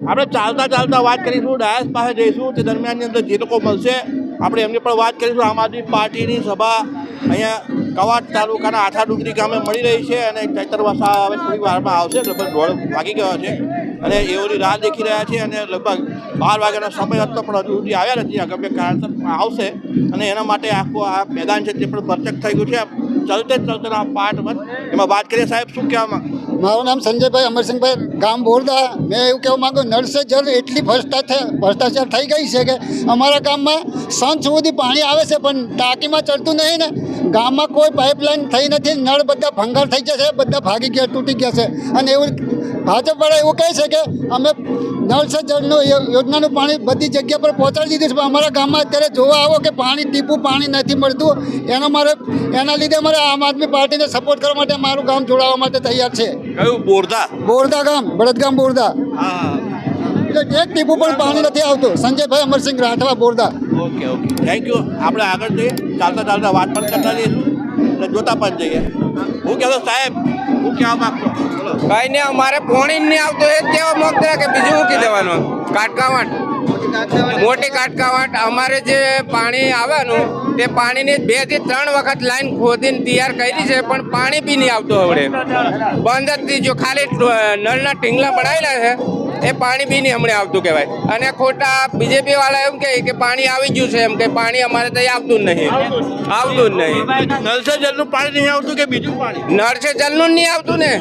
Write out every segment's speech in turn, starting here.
આપણે ચાલતા ચાલતા વાત કરીશું, ડાયસ પાસે જઈશું, તે દરમિયાનની અંદર જે લોકો મળશે, આપણે એમની પણ વાત કરીશું, આમ આદમી પાર્ટીની સભા અહીંયા કવાટ તાલુકાના આથા ડુંગરી ગામે મળી રહી છે અને ચૈતરવાસા હવે થોડી વારમાં આવશે, લગભગ દોઢ વાગી ગયો છે. અને એઓની રાહ દેખી રહ્યા છે અને લગભગ બાર વાગ્યાનો સમય હતો, પણ હજુ સુધી આવ્યા નથી. અગમ્ય કારણસર આવશે અને એના માટે આખું આ મેદાન છે તે પણ પરચક થઈ ગયું છે. ચલતે ચલતેના પાર્ટ વન. એમાં વાત કરીએ સાહેબ, શું કહેવા માંગો મારું નામ સંજયભાઈ અમરસિંહભાઈ ગામ બોરદા. મેં એવું કહેવા માંગુ નળ જલ એટલી ભ્રષ્ટાચાર ભ્રષ્ટાચાર થઈ ગઈ છે કે અમારા ગામમાં સાંજ સુધી પાણી આવે છે, પણ ટાંકીમાં ચડતું નહીં ને. ગામમાં કોઈ પાઇપલાઇન થઈ નથી નળ બધા ભંગાર થઈ ગયા છે બધા ભાગી ગયા તૂટી ગયા છે. અને એવું ભાજપવાળા એવું કહે છે કે અમે નળ સે જળનું યોજનાનું પાણી બધી જગ્યા પર પહોંચાડી દીધું છે પણ અમારા ગામમાં અત્યારે જોવા આવો કે પાણી ટીપું પાણી નથી મળતું. એનો મારે એના લીધે અમારે આમ આદમી પાર્ટીને સપોર્ટ કરવા માટે મારું ગામ જોડાવા માટે તૈયાર છે. કયું? બોરદા? બોરદા ગામ બળદગામ બોરદા. હા એટલે એક ટીપું પણ પાણી નથી આવતું. Sanjaybhai Amarsinh Rathva Borda. Okay okay. Thank you આપણે આગળ જઈએ. ચાલતા ચાલતા વાત પણ કરતા જઈશું અને જોતા પણ જઈએ. હું કહેતો સાહેબ, હું કહેવા માંગતો કઈ નહીં અમારે પોણી નહીં આવતો, એ જ કહેવા માંગતા કે બીજું મૂકી દેવાનું કાટકાવાટ. મોટી કાટકાવાટ. અમારે જે પાણી આવવાનું, તે પાણીની બેથી ત્રણ વખત લાઈન ખોદીને તૈયાર કરી છે, પણ પાણી બી નહીં આવતું હવે બંધ જ થઈ ગયું. ખાલી નળના ટીંગલા પડાયેલા છે. એ પાણી બી નહીં હમણાં આવતું કહેવાય. અને ખોટા બીજેપી વાળા એમ કહે કે પાણી આવી ગયું છે એમ કે પાણી અમારે ત્યાં આવતું જ નહીં. આવતું જ નહીં. નલ સે જલનું પાણી નહીં આવતું કે બીજું પાણી? નળ છે જલનું નહીં આવતું ને.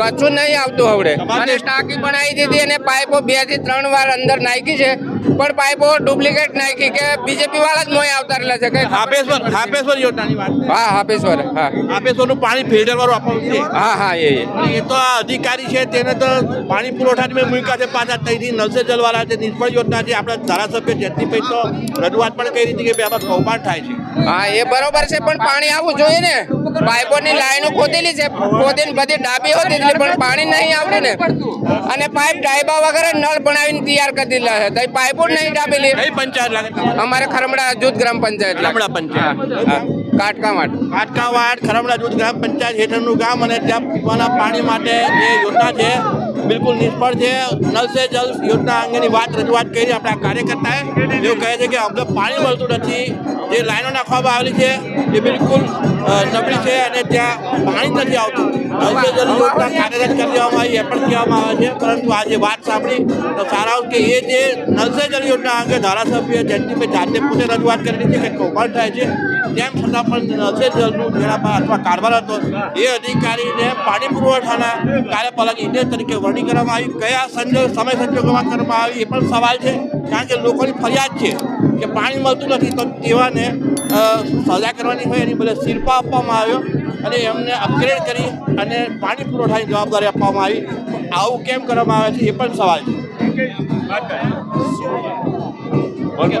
કચ્છું નહીં આવતું હવે અને ટાંકી બનાવી દીધી અને પાઇપો બેથી ત્રણ વાર અંદર નાખી છે. પણ પાઇપો ડુપ્લિકેટ નાખી કે બીજેપી વાળા જ મોય આવતારેલા છે કે હાપેશ્વર હાપેશ્વર યોજનાની વાત હા હાપેશ્વર હા. હાપેશ્વરનું પાણી ફિલ્ટર વાળું આપવાનું છે. હા હા એ એ. તો આ અધિકારી છે તેને તો પાણી પુરવઠાની મેં મૂક્યા છે પાછા ત્યાંથી નલસે જલવાળા છે નિષ્ફળ યોજના છે આપણા ધારાસભ્ય જયંતિભાઈ તો રજૂઆત પણ કરી હતી કે બે આમાં કૌભાંડ થાય છે. હા એ બરોબર છે પણ પાણી આવવું જોઈએ ને. પાઇપોની લાઈનો ખોદેલી છે ખોદીને બધી ડાબી હોતી એટલે પણ પાણી નહીં આવડે ને. અને પાઇપ ડાયબા વગર નળ બનાવીને તૈયાર કરી દીધા છે. તો પાઇપો નહીં ડાબેલી. પંચાયત અમારે ખરમડા જૂથ ગ્રામ પંચાયત ખરમડા પંચાયત. કાટકામાટ કાટકાવાડ ખરમડા જૂથ ગ્રામ પંચાયત હેઠળનું ગામ અને ત્યાં પીવાના પાણી માટે જે યોજના છે બિલકુલ નિષ્ફળ છે. નલ સે જલ યોજના અંગેની વાત રજૂઆત કરી આપણા કાર્યકર્તાએ. એવું કહે છે કે અમને પાણી મળતું નથી. જે લાઈનો નાખવામાં આવેલી છે, એ બિલકુલ નબળી છે અને ત્યાં પાણી નથી આવતું. નલ યોજના કાર્યરત કરી દેવામાં આવી એ પણ કહેવામાં આવે છે. પરંતુ આજે વાત સાંભળી તો સારાંશ કે એ જે નલ જલ યોજના અંગે ધારાસભ્ય જયંતિભાઈ જાતે પોતે રજૂઆત કરી છે કે કૌભાંડ થાય છે તેમ છતાં પણ નશે જલનું અથવા કારભાર હતો એ અધિકારીને પાણી પુરવઠાના કાર્યપાલક ઇજનેર તરીકે વરણી કરવામાં આવી. કયા સંજોગ સમય સંજોગોમાં કરવામાં આવી એ પણ સવાલ છે કારણ કે લોકોની ફરિયાદ છે કે પાણી મળતું નથી તો તેવાને સજા કરવાની હોય એની બદલે શિલ્પા આપવામાં આવ્યો અને એમને અપગ્રેડ કરી અને પાણી પુરવઠાની જવાબદારી આપવામાં આવી. આવું કેમ કરવામાં આવે છે એ પણ સવાલ છે. ઓકે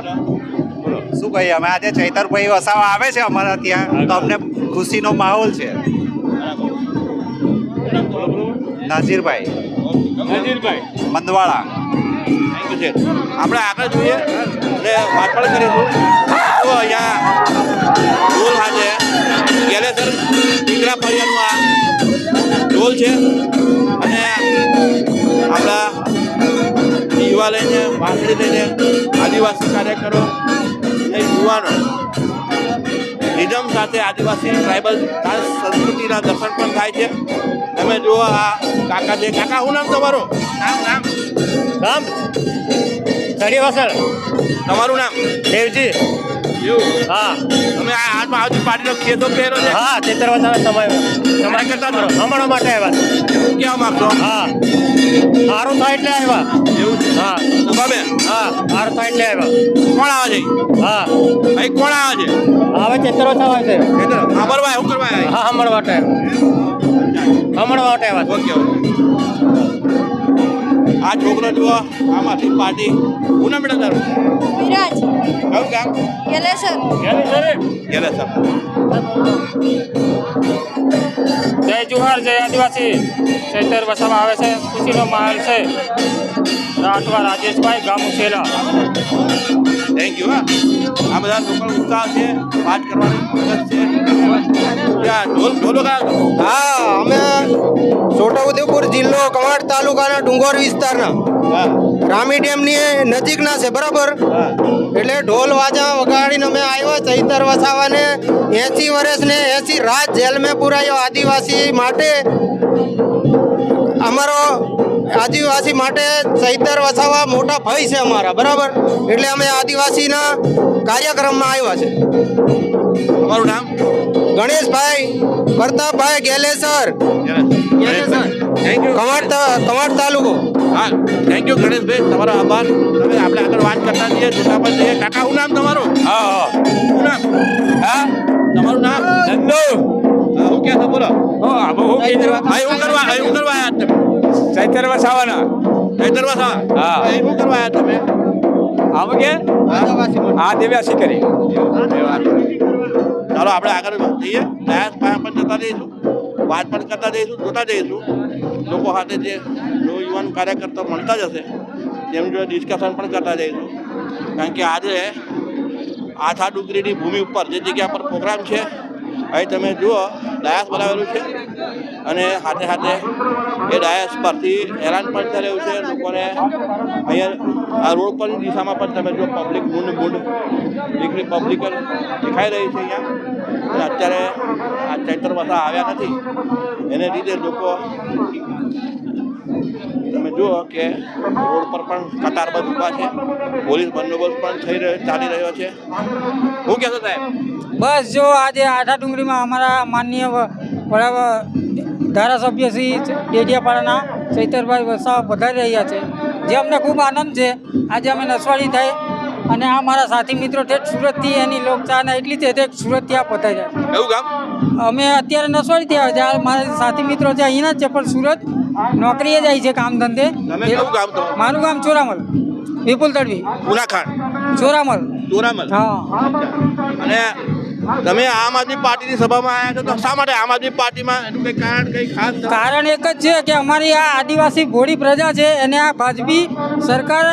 શું કહીએ? અમે આજે ચૈતરભાઈ વસાવા આવે છે અમારા ત્યાં. તો અમને ખુશીનો માહોલ છે. નાઝીરભાઈ મંદવાળા. આપણે આગળ જોઈએ અને વાત પણ કરીશું. તો અહીંયા ગોલ આજે ગેલેસર દીકરા ફરિયાનું આ ઢોલ છે. અને આપણા યુવા લઈને વાંસળી લઈને આદિવાસી કાર્યકરો એ યુવાનો નિઝમ સાથે આદિવાસી ટ્રાઇબલ ડાન્સ સંસ્કૃતિના દર્શન પણ થાય છે. તમે જુઓ આ કાકા છે. કાકા શું નામ તમારું? નામ નામ. નામ? સડી વસર તમારું નામ? દેવજી. એવું હા. તમે આ હાથમાં આવતી પાર્ટીનો ખેતો પહેરો છે. હા ચિત્રવતાના સમય તમારા. કરતા કરો હમણાં માટે આવ્યા. એવું કેવા માંગતો? હા. સારું થાય એટલે આવ્યા. એવું છે? હા. ગમે હા સારું થાય એટલે આવ્યા. કોણ આવે છે? હા. ભાઈ કોણ આવે છે? હવે ચિત્રવતા હોય છે. ખેતર સાંભળવા શું કરવા હા હમણાં ઓકે ઓકે. આ છોકરો જુઓ આમ આદમી પાર્ટી હું મેડમ તારું વિરાજ કયું ગામ ગેલેસર ગેલે સર. જય જુહાર જય આદિવાસી. ચૈતર વસામાં આવે છે ખુશીનો માહોલ છે. રાઠવા રાજેશભાઈ ગામ ઉછેલા થેન્ક યુ હા. આ બધા લોકલ ઉત્સાહ છે વાત કરવાની મદદ છે. ઢોલ ઢોલો હા અમે છોટાઉદેપુર માધવપુર જિલ્લો કવાડ તાલુકાના ડુંગોર વિસ્તારના. રામી ડેમની નજીકના છે બરાબર? એટલે ઢોલ વાજા વગાડીને અમે આવ્યો ચૈતર વસાવાને એસી વર્ષને એસી રાત જેલ મેં પુરાયો આદિવાસી માટે. અમારો આદિવાસી માટે ચૈતર વસાવા મોટા ભય છે અમારા બરાબર? એટલે અમે આદિવાસીના કાર્યક્રમમાં આવ્યા છે. અમારું નામ? ગણેશભાઈ પ્રતાપભાઈ ગેલેસર. થેન્ક યુ કવાંટ કવાંટ તાલુકો. હા થેન્ક યુ ગણેશભાઈ તમારો આભાર. તમે આપણે આગળ વાત કરતા જઈએ જૂના પર જઈએ. કાકા શું નામ તમારું? હા હા. શું નામ? હા? તમારું નામ? નંદુ. હા હું ક્યાં બોલો ભાઈ હું કરવા અહીં હું કરવા આવ્યા તમે? ચૈતર વસાવાના ચૈતર વસા હા. અહીં શું કરવા આવ્યા તમે? આમ કે? આદિવાસી કરી. ચાલો આપણે આગળ જઈએ પ્રયાસ પાસે પણ જતા જઈશું વાત પણ કરતા જઈશું, જોતા જઈશું. લોકો સાથે જે યુવાન કાર્યકર્તા મળતા જ હશે તેમની જોડે ડિસ્કશન પણ કરતા જઈશું. કારણ કે આજે આથા ડુંગરીની ભૂમિ ઉપર જે જગ્યા પર પ્રોગ્રામ છે, અહીં તમે જુઓ, ડાયસ બનાવેલું છે. અને સાથે સાથે એ ડાયસ પરથી હેરાન પણ થઈ રહ્યું છે. લોકોને અહીંયા આ રોડ પરની દિશામાં પણ તમે જો પબ્લિક મૂંડ મૂંડ. દીકરી પબ્લિક દેખાઈ રહી છે અહીંયા. અત્યારે ચૈત્ર વસા આવ્યા નથી. એને લીધે લોકો તમે જુઓ કે રોડ પર પણ કતારબંધ ઊભા છે. પોલીસ બંદોબસ્ત પણ થઈ રહ્યો ચાલી રહ્યો છે. હું કહેશો સાહેબ? બસ જો આજે આઠા ડુંગળીમાં અમારા માનનીય ધારાસભ્ય શ્રી ડેડિયાપાડાના ચૈતરભાઈ વસાવા પધારી રહ્યા છે. જે અમને ખૂબ આનંદ છે. આજે અમે નસવાડી થાય અને આ મારા સાથી મિત્રો ઠેઠ સુરતથી એની લોકચાહના એટલી છે તે સુરતથી આ પધાર્યા એવું કામ? અમે અત્યારે નસવાડીથી આવ્યા છે. મારા સાથી મિત્રો છે અહીંના જ છે પણ સુરત નોકરીએ જાય છે કામ ધંધે? મારું ગામ ચોરામલ. વિપુલ તડવી. ઉનાખાંડ ચોરામલ. ચોરામલ? હા. અને તમે આમ આદમી પાર્ટીની સભામાં આવ્યા છો તો શા માટે આમ આદમી પાર્ટીમાં? એનું કંઈ કારણ કંઈ ખાસ? કારણ એક જ છે કે અમારી આ આદિવાસી ભોળી પ્રજા છે એને આ ભાજપી સરકાર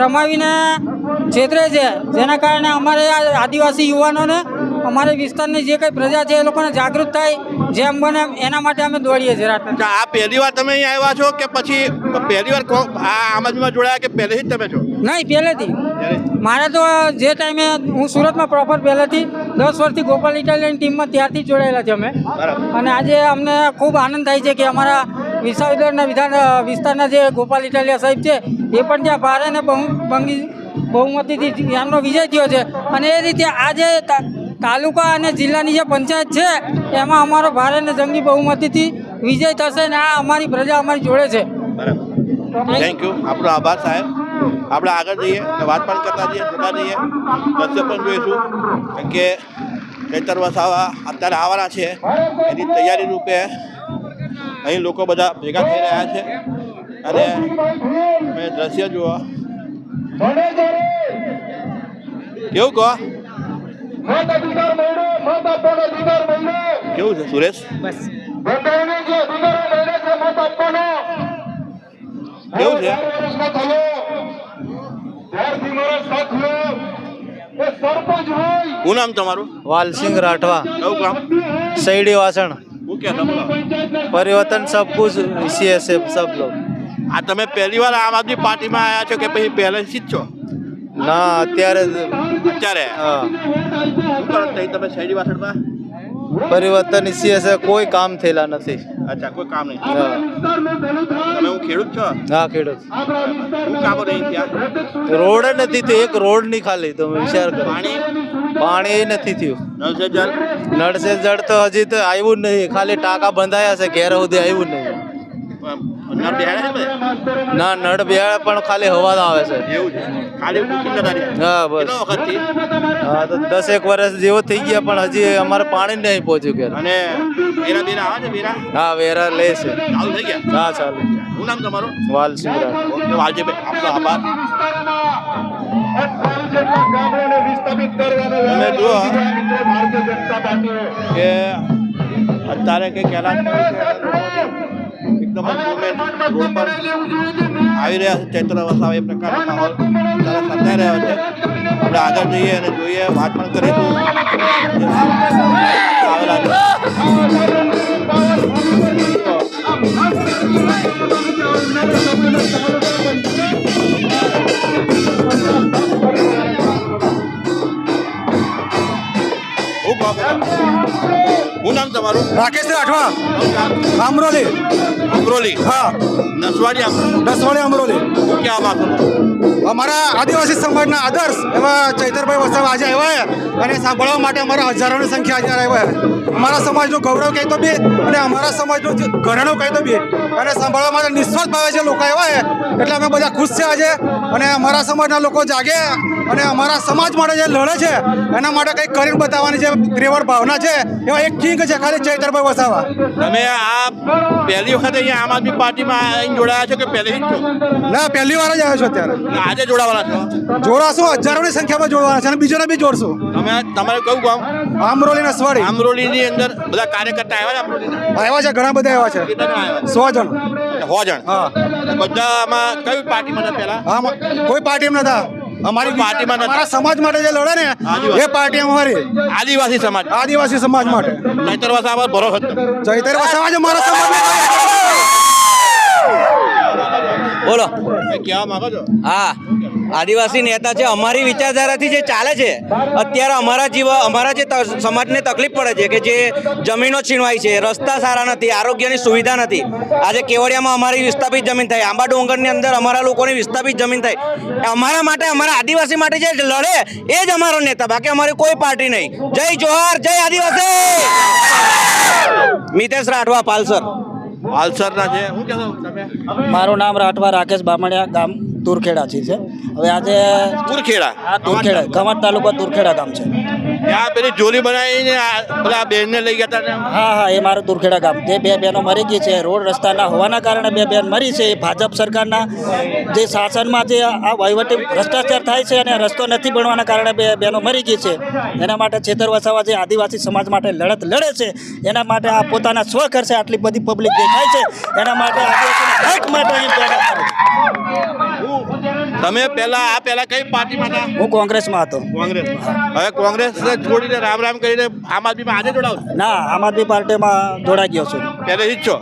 રમાવીને છેતરે છે. જેના કારણે અમારે આ આદિવાસી યુવાનોને અમારે વિસ્તારની જે કંઈ પ્રજા છે એ લોકોને જાગૃત થાય જેમ બને એના માટે અમે દોડીએ છીએ રાત્રે. આ પહેલી વાર તમે અહીં આવ્યા છો કે પછી પહેલી વાર આ આમ આદમીમાં જોડાયા કે પહેલેથી જ તમે છો? નહીં પહેલેથી. મારે તો જે ટાઈમે હું સુરતમાં પ્રોપર પહેલેથી દસ વર્ષથી ગોપાલ ઇટાલિયન ટીમમાં ત્યારથી જોડાયેલા છે અમે. અને આજે અમને ખૂબ આનંદ થાય છે કે અમારા વિસાવદરના વિધાન વિસ્તારના જે ગોપાલ ઇટાલિયા સાહેબ છે એ પણ ત્યાં ભારે ને બહુ બંગી બહુમતીથી એમનો વિજય થયો છે. અને એ રીતે આજે તાલુકા અને જિલ્લાની જે પંચાયત છે એમાં અમારો ભારે અને જંગી બહુમતીથી વિજય થશે ને આ અમારી પ્રજા અમારી જોડે છે. બરાબર. થેન્ક યુ આપણો આભાર સાહેબ. આપણે આગળ જઈએ વાત પણ કરતા જઈએ જોતા જઈએ. દ્રશ્ય પણ જોઈશું. કારણ કે ચૈતર વસાવા અત્યારે આવવાના છે. એની તૈયારી રૂપે અહીં લોકો બધા ભેગા થઈ રહ્યા છે. અને મેં દ્રશ્ય જુઓ. કેવું કહો? મત અધિકાર મળ્યો મત આપવાનો અધિકાર મળ્યો. કેવું છે સુરેશ? બસ. બધાને જે અધિકારો મળ્યા છે મત આપવાનો કેવું છે? વર્ષમાં થયો. ત્યારથી મારો સાથ લો નામ તમારું? વાલસિંહ રાઠવા. કયું ગામ? સૈડી વાસણ. પરિવર્તન સબ કુછ સબ લોગ. આ તમે પહેલી વાર આમ આદમી પાર્ટીમાં આવ્યા છો કે પછી પહેલેથી જ છો? ના અત્યારે અત્યારે? હા. કરો તઈ તમે શહેરી વાસણમાં પરિવર્તન હશે કોઈ કામ થયેલા નથી. અચ્છા કોઈ કામ નહીં. તમે હું ખેડૂત છો? હા ખેડૂત. શું કામ નહીં થયા રોડ નથી થયો એક રોડ નહીં ખાલી તમે વિચાર કરો. પાણી? પાણી નથી થયું. નળ સે જલ નળ સે જળ તો હજી તો આવ્યું જ નહીં ખાલી ટાંકા બંધાયા છે ઘેર સુધી આવ્યું જ નહીં. નળ બેહાડે ના નળ બેહાડે પણ ખાલી હવા આવે છે. એવું છે? ખાલી હા બસ. વખતથી? હા તો દસેક વર્ષ જેવો થઈ ગયા પણ હજી અમારે પાણી જ નહીં પહોંચ્યું કે અને બેરા બેરા આવે છે બેરા હા વેરા લે છે. ચાલુ થઈ ગયા? હા ચાલુ. શું નામ તમારું? રાઠવા ઓકે વાલજીભાઈ આપનો આભાર. તમે જુઓ. કે અત્યારે કંઈક એલાન કર્યું છે અને લોકોની એકદમ આવી રહ્યા છે ચૈત્ર વસાવા એ પ્રકારનો માહોલ સર્જાઈ રહ્યો છે આપણે આગળ જઈએ અને જોઈએ વાત પણ કરીશું આવેલા છે રાકેશ રાઠવા? અમરોલી. અમરોલી? હા. નસવાડી નસવાડી અમરોલી. ક્યાં વાત અમારા આદિવાસી સમાજના આદર્શ એવા ચૈતરભાઈ વસાવા આજે આવ્યા અને સાંભળવા માટે અમારા હજારોની સંખ્યા આજે આવ્યા છે. અમારા સમાજનું ગૌરવ કહી તો બે અને અમારા સમાજનું જે ઘરેણું કહી તો બે. અને સાંભળવા માટે નિસ્વાર્થ ભાવે છે લોકો આવ્યા છે એટલે અમે બધા ખુશ છે આજે અને અમારા સમાજના લોકો જાગે અને અમારા સમાજ માટે જે લડે છે એના માટે કંઈક કરીને બતાવવાની જે ત્રેવડ ભાવના છે એવા એક કિંગ છે ખાલી ચૈતરભાઈ વસાવા. તમે આ પહેલી વખત અહીંયા આમ આદમી પાર્ટીમાં જોડાયા છો કે પહેલી જ ના પહેલી વાર જ આવ્યો છો અત્યારે. આજે જોડાવાના છો? જોડાશું હજારોની સંખ્યામાં જોડવાના છે અને બીજોને બી જોડશું. તમે તમારે કયું ગામ? આમરોલી નસવાડી આમરોલીની અંદર બધા કાર્યકર્તા આવ્યા છે આમરોલીના? આવ્યા છે ઘણા બધા આવ્યા છે. સો જણ. સો જણ? હા. બધા આમાં કઈ પાર્ટીમાં હતા પહેલા? હા કોઈ પાર્ટી એમ નતા. અમારી પાર્ટીમાં અમારા સમાજ માટે જે લડે ને. એ પાર્ટી અમારી. આદિવાસી સમાજ. આદિવાસી સમાજ માટે. ચૈતર વસાવા ભરોસો જ ચૈતર વસાવા જ અમારા સમાજ બોલો. ક્યાં માંગો છો? હા. આદિવાસી નેતા છે અમારી વિચારધારાથી જે ચાલે છે અત્યારે અમારા જીવા અમારા જે સમાજને તકલીફ પડે છે કે જે જમીનો છીનવાય છે રસ્તા સારા નથી આરોગ્યની સુવિધા નથી. આજે કેવડિયામાં અમારી વિસ્થાપિત જમીન થાય આંબા ડુંગરની અંદર અમારા લોકોની વિસ્થાપિત જમીન થાય. અમારા માટે અમારા આદિવાસી માટે જે લડે એ જ અમારો નેતા બાકી અમારી કોઈ પાર્ટી નહીં. જય જોહાર જય આદિવાસી! મિતેશ રાઠવા પાલસર. પાલસરના છે શું કહેશો તમે? મારું નામ રાઠવા રાકેશ બામણિયા ગામ તુરખેડાથી છે. હવે આજે તુરખેડા? આ તુરખેડા કમાટ તાલુકા તુરખેડા ગામ છે. ત્યાં પેલી જોલી બનાવીને પેલા બેનને લઈ ગયા હતા હા હા એ મારું તુરખેડા ગામ. જે બે બહેનો મરી ગઈ છે. રોડ રસ્તાના હોવાના કારણે બે બેન મરી છે. એ ભાજપ સરકારના જે શાસનમાં જે આ વહીવટી ભ્રષ્ટાચાર થાય છે અને રસ્તો નથી બનવાના કારણે બે બહેનો મરી ગઈ છે. એના માટે છેતર વસાવા જે આદિવાસી સમાજ માટે લડત લડે છે. એના માટે આ પોતાના સ્વ ખર્ચે આટલી બધી પબ્લિક દેખાય છે. એના માટે આદિવાસીના હક માટે અહીં. તમે પહેલા આ પહેલા કઈ પાર્ટીમાં હતા? હું કોંગ્રેસમાં હતો. કોંગ્રેસ હવે કોંગ્રેસ છોડીને રામ રામ કરીને આમ આદમીમાં આજે જોડાવ ના આમ આદમી પાર્ટીમાં જોડાઈ ગયો છું. પહેલેથી જ છો?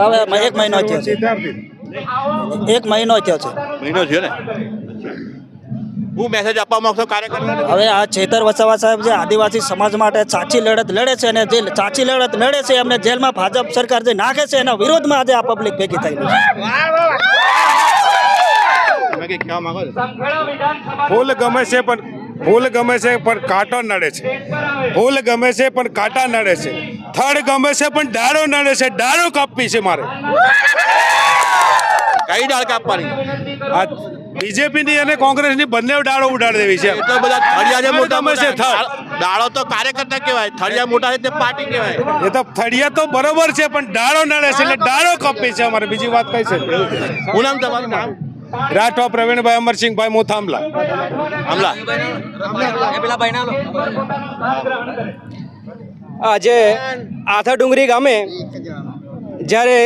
હવે એક મહિનો થયો છે. એક મહિનો થયો છે. મહિનો થયો ને? હું મેસેજ આપવા માંગતો કાર્યકર્તાને હવે આ છેતર વસાવા સાહેબ જે આદિવાસી સમાજ માટે સાચી લડત લડે છે અને જે સાચી લડત લડે છે એમને જેલમાં ભાજપ સરકાર જે નાખે છે એના વિરોધમાં આજે આ પબ્લિક ભેગી થઈ છે. કંઈ કહેવા માંગો છો? ફૂલ ગમે છે પણ ફૂલ ગમે છે પણ કાંટો નડે છે. ફૂલ ગમે છે પણ કાંટા નડે છે. થડ ગમે છે પણ ડાળો નડે છે. ડાળો કાપવી છે મારે. કઈ ડાળ કાપવાની? આ બીજેપીની અને કોંગ્રેસની બંને ડાળો ઉડાડી દેવી છે. તો બધા થળિયા જે મોટા ગમે છે થડ. ડાળો તો કાર્યકર્તા કહેવાય. થળિયા મોટા છે તે પાર્ટી કહેવાય. એ તો થળિયા તો બરોબર છે પણ ડાળો નડે છે એટલે ડાળો કાપી છે અમારે. બીજી વાત કઈ છે? હું નામ તમારું નામ? રાઠવા પ્રવીણભાઈ અમરસિંહભાઈ મોથામલા હમલા આજે આથા ડુંગરી ગામે જ્યારે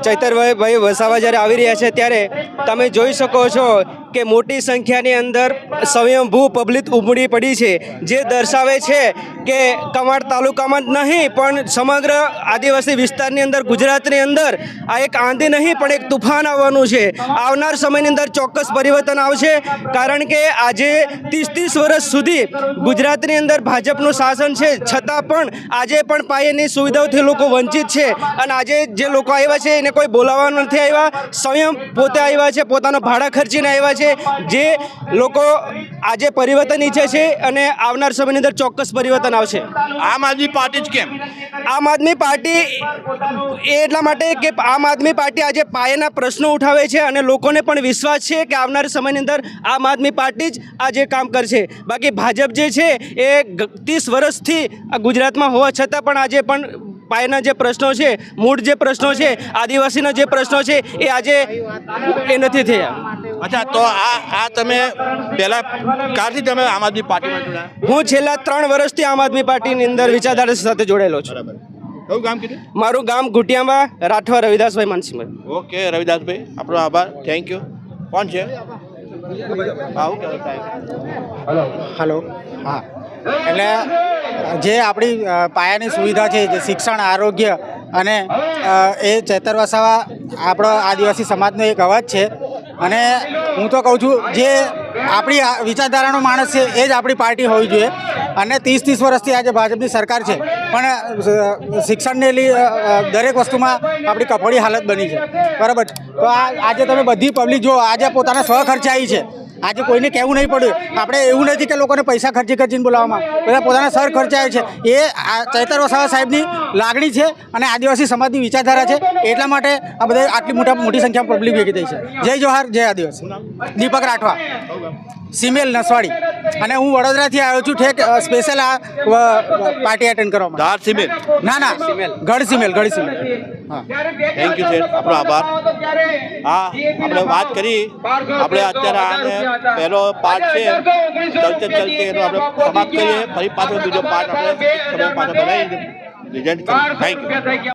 ચૈતરભાઈ ભાઈ વસાવા જ્યારે આવી રહ્યા છે ત્યારે તમે જોઈ શકો છો કે મોટી સંખ્યાની અંદર સ્વયંભૂ પબ્લિક ઉમડી પડી છે. જે દર્શાવે છે કે કમાડ તાલુકામાં જ નહીં, પણ સમગ્ર આદિવાસી વિસ્તારની અંદર, ગુજરાતની અંદર આ એક આંધી નહીં, પણ એક તુફાન આવવાનું છે. આવનાર સમયની અંદર ચોક્કસ પરિવર્તન આવશે, કારણ કે આજે ત્રીસ ત્રીસ વર્ષ સુધી ગુજરાતની અંદર ભાજપનું શાસન છે. છતાં પણ આજે પણ પાયાની સુવિધાઓથી લોકો વંચિત છે અને આજે જે લોકો આવ્યા છે, એને કોઈ બોલાવવા નથી આવ્યા. સ્વયં પોતે આવ્યા છે, પોતાનો ભાડા ખર્ચીને આવ્યા છે. જે લોકો આજે પરિવર્તન ઈચ્છે છે અને આવનાર સમયની અંદર ચોક્કસ પરિવર્તન આવશે. આમ આદમી પાર્ટી જ કેમ? આમ આદમી પાર્ટી એ એટલા માટે કે આમ આદમી પાર્ટી આજે પાયાના પ્રશ્નો ઉઠાવે છે અને લોકોને પણ વિશ્વાસ છે કે આવનાર સમયની અંદર આમ આદમી પાર્ટી જ આજે કામ કરશે. બાકી ભાજપ જે છે એ ત્રીસ વર્ષથી આ ગુજરાતમાં હોવા છતાં પણ આજે પણ પાયાના જે પ્રશ્નો છે મૂળ જે પ્રશ્નો છે આદિવાસીના જે પ્રશ્નો છે એ આજે એ નથી થયા. અચ્છા તો આ આ તમે પહેલા ક્યારથી તમે આમ આદમી પાર્ટીમાં જોડાયા? હું છેલ્લા ત્રણ વર્ષથી આમ આદમી પાર્ટીની અંદર વિચારધારા સાથે જોડાયેલો છું. બરાબર. કયું ગામ કીધું? મારું ગામ ઘુટિયામાં રાઠવા રવિદાસભાઈ માનસિંહભાઈ. ઓકે રવિદાસભાઈ આપણો આભાર. થેન્ક યુ કોણ છે? હા હું કહેતો સાહેબ. હલો હા. એટલે જે આપણી પાયાની સુવિધા છે જે શિક્ષણ આરોગ્ય અને એ ચેતર વસાવા આપણો આદિવાસી સમાજનો એક અવાજ છે. અને હું તો કહું છું, જે આપણી વિચારધારાનો માણસ છે, એ જ આપણી પાર્ટી હોવી જોઈએ. અને ત્રીસ ત્રીસ વર્ષથી આજે ભાજપની સરકાર છે. પણ શિક્ષણને લઈ દરેક વસ્તુમાં આપણી કફોડી હાલત બની છે. બરાબર? તો આજે તમે બધી પબ્લિક જો આજે પોતાના સ્વ ખર્ચાઈ છે. આજે કોઈને કહેવું નહીં પડ્યું. આપણે એવું નથી કે લોકોને પૈસા ખર્ચી ખર્ચીને બોલાવવામાં બધા પોતાના સર ખર્ચાય છે. એ આ ચૈતર વસાવા સાહેબની લાગણી છે અને આદિવાસી સમાજની વિચારધારા છે. એટલા માટે આ બધા આટલી મોટા મોટી સંખ્યામાં પબ્લિક ભેગી થઈ છે. જય જોહાર જય આદિવાસી. દીપક રાઠવા. સિમેલ નસવાડી. અને હું વડોદરાથી આવ્યો છું ઠેક સ્પેશિયલ આ પાર્ટી એટેન્ડ કરવા ધાર સિમેન્ટ ના ના. ગઢ સિમેલ ગઢ સિમેલ. થેન્ક યુ સર આપણો આભાર. હા આપણે વાત કરી. આપણે અત્યારે આને પહેલો પાર્ટ છે. ચલતે ચલતે એનો આપણે સમાપ્ત કરીએ. ફરી પાછો બીજો પાર્ટ આપણે સમય પાછો બનાવી રિઝલ્ટ થેન્ક યુ